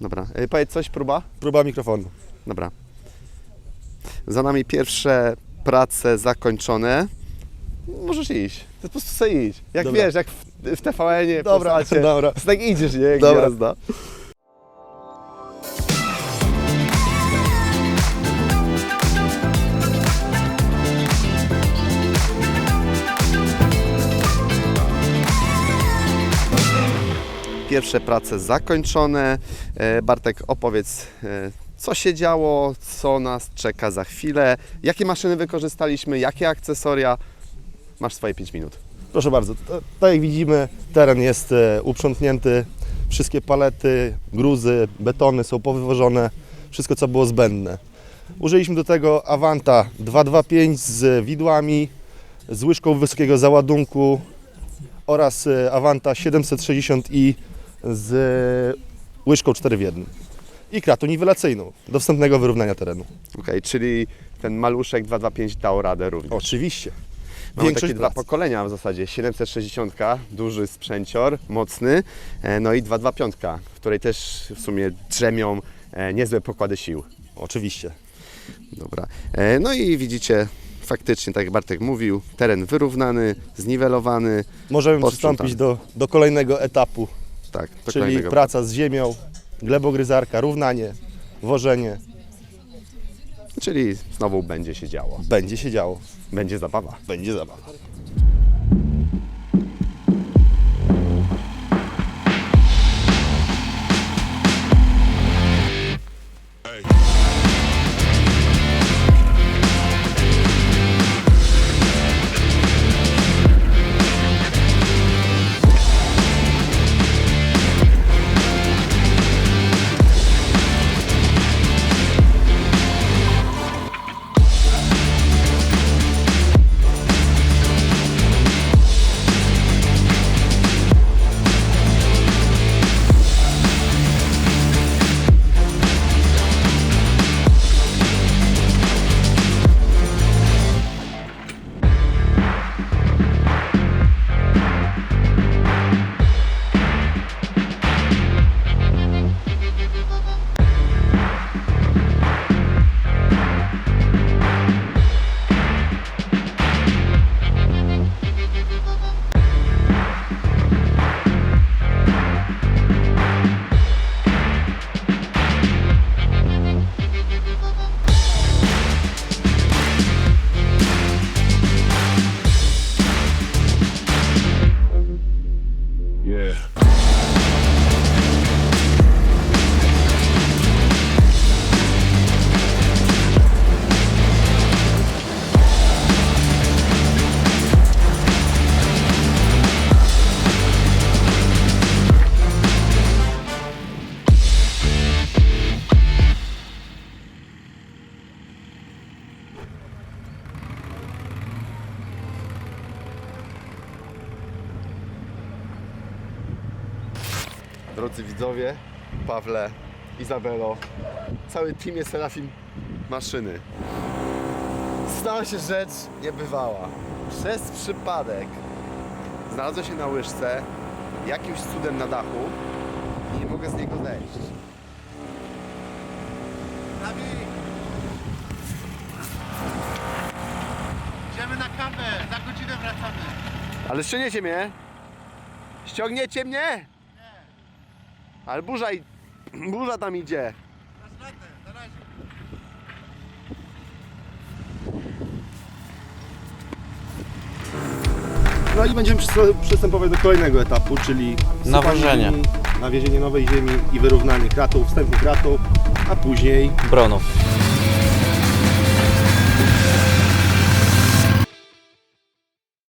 Dobra. E, Powiedz coś, próba? Próba mikrofonu. Dobra. Za nami pierwsze prace zakończone. Możesz iść. To po prostu sobie idź. Jak Dobra. wiesz, jak w, w TVN-ie, Dobra, Polsacie. dobra. Tak idziesz, nie? Jak Dobra. gwiazda. Pierwsze prace zakończone. E, Bartek, opowiedz, e, co się działo, co nas czeka za chwilę, jakie maszyny wykorzystaliśmy, jakie akcesoria. Masz swoje 5 minut. Proszę bardzo. Tak jak widzimy, teren jest e, uprzątnięty. Wszystkie palety, gruzy, betony są powywożone. Wszystko, co było zbędne. Użyliśmy do tego Avanta 225 z widłami, z łyżką wysokiego załadunku oraz Avanta 760i z łyżką 4 w 1 i kratą niwelacyjną do wstępnego wyrównania terenu. Okej, czyli ten maluszek 225 dał radę również. Oczywiście. Mamy Większość takie dwa pokolenia w zasadzie. 760, duży sprzęcior, mocny, e, no i 225, w której też w sumie drzemią e, niezłe pokłady sił. Oczywiście. Dobra. E, No i widzicie, faktycznie, tak jak Bartek mówił, teren wyrównany, zniwelowany. Możemy przystąpić do, do kolejnego etapu, Tak, czyli kolejnego. praca z ziemią, glebogryzarka, równanie, wożenie. Czyli znowu będzie się działo. Będzie się działo. Będzie zabawa. Będzie zabawa. Yeah. Drodzy widzowie, Pawle, Izabelo, cały team jest Serafim Maszyny. Stała się rzecz niebywała. Przez przypadek znalazłem się na łyżce, jakimś cudem na dachu i nie mogę z niego zejść. Idziemy na kawę, za godzinę wracamy. Ale ściągniecie mnie? Ściągniecie mnie? Ale burza, i... burza tam idzie. No i będziemy przystęp- przystępować do kolejnego etapu, czyli Nawożenie. sypanie ziemi, nawiezienie nowej ziemi i wyrównanie kratą, wstępnie kratą, a później Bronów.